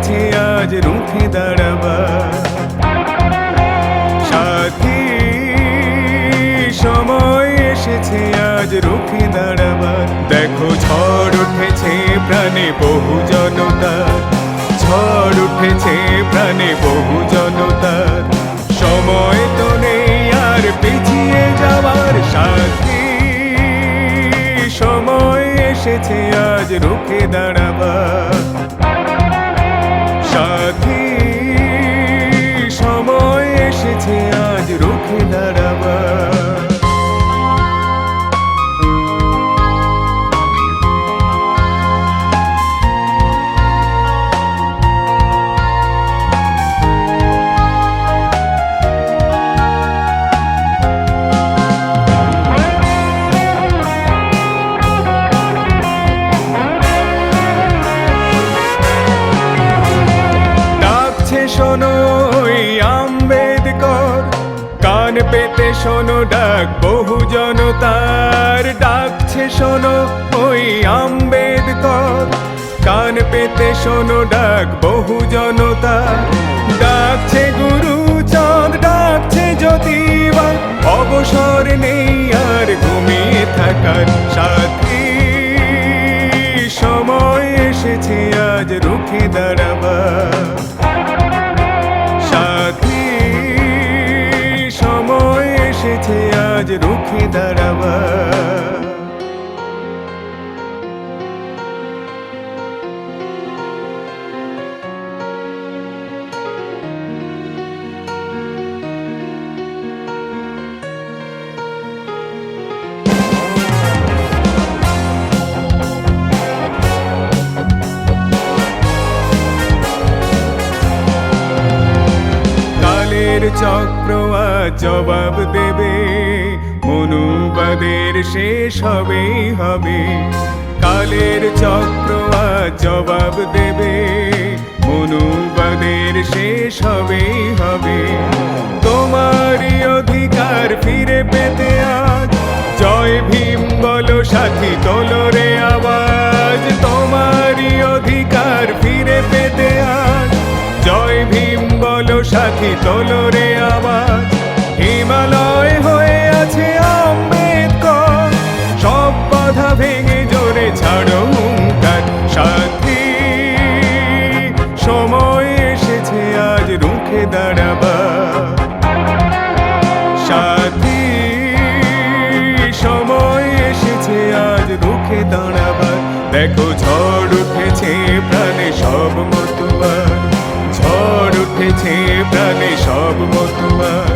এসেছে আজ রুখে দাঁড়াবার। সাথী, সময় এসেছে আজ রুখে দাঁড়াবার। দেখো ঝড় উঠেছে প্রাণে বহু জনতার ঝড় উঠেছে প্রাণে বহু জনতার সময় তো নেই আর পিছিয়ে যাওয়ার সাথী, সময় এসেছে আজ রুখে দাঁড়াবার। ডাকছে শোনো, ওই আম্বেদকর। কান পেতে শোনো, ডাক বহু জনতার। ডাকছে শোনো, ওই আম্বেদকর। কান পেতে শোনো, ডাক বহু জনতার। ডাকছে গুরু চাঁদ ডাকছে জ্যোতিবা অবসর নেই আর ঘুমিয়ে থাকার সাথী সময় এসেছে, আজ রুখে দাঁড়াবার। রুখে কালের চক্র জবাব দেবে। মনুবাদের শেষ হবেই হবে। কালের চক্র জবাব দেবে। মনুবাদের শেষ হবেই হবে। তোমারই অধিকার ফিরে পেতে আজ। জয় ভীম বলো সাথী, তোলো রে আওয়াজ। তোমারই অধিকার ফিরে পেতে আজ। জয় ভীম বলো সাথী, তোলো সময় এসেছে, আজ রুখে দাঁড়াবা। সাথী, সময় এসেছে, আজ রুখে দাঁড়াবার দেখো, ঝড় উঠেছে, প্রাণে সব মতুয়ার ঝড় উঠেছে, প্রাণে সব মতুয়ার